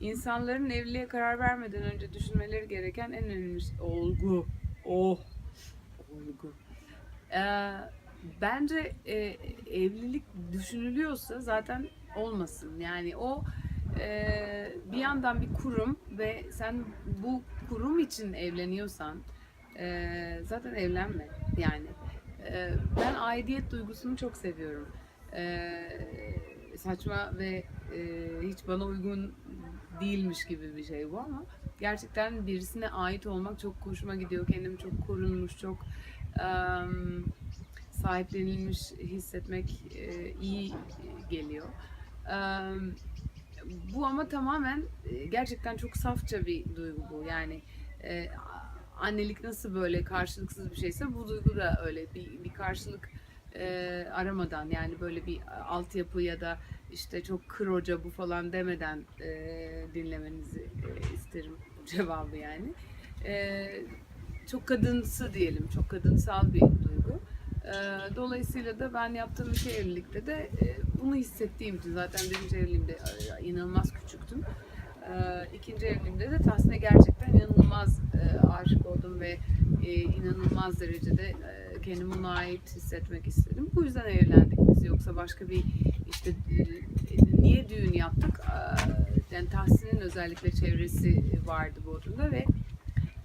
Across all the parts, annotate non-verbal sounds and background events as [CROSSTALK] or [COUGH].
insanların evliliğe karar vermeden önce düşünmeleri gereken en önemli şey- olgu. Oh. Olgu. Ee, bence e, evlilik düşünülüyorsa zaten olmasın. Yani o e, bir yandan bir kurum ve sen bu kurum için evleniyorsan e, zaten evlenme. Yani e, ben aidiyet duygusunu çok seviyorum. E, saçma ve e, hiç bana uygun değilmiş gibi bir şey bu ama gerçekten birisine ait olmak çok hoşuma gidiyor. Kendimi çok korunmuş, çok em, sahiplenilmiş hissetmek e, iyi geliyor. Em, bu ama tamamen e, gerçekten çok safça bir duygu bu. Yani e, annelik nasıl böyle karşılıksız bir şeyse bu duygu da öyle bir, bir karşılık e, aramadan yani böyle bir altyapı ya da işte çok kır hoca bu falan demeden e, dinlemenizi e, isterim [LAUGHS] cevabı yani. E, çok kadınsı diyelim, çok kadınsal bir duygu. E, dolayısıyla da ben yaptığım iki evlilikte de e, bunu hissettiğim için zaten birinci evliliğimde inanılmaz küçüktüm. E, ikinci evliliğimde de Tahsin'e gerçekten inanılmaz e, aşık oldum ve e, inanılmaz derecede e, kendimi ona ait hissetmek istedim. Bu yüzden evlendik biz. Yoksa başka bir işte e, niye düğün yaptık? Yani Tahsin'in özellikle çevresi vardı Bodrum'da ve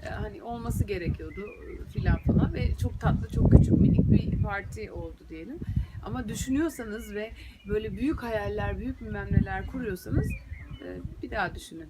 e, hani olması gerekiyordu e, filan falan ve çok tatlı, çok küçük minik bir parti oldu diyelim. Ama düşünüyorsanız ve böyle büyük hayaller, büyük bilmem neler kuruyorsanız bir daha düşünün.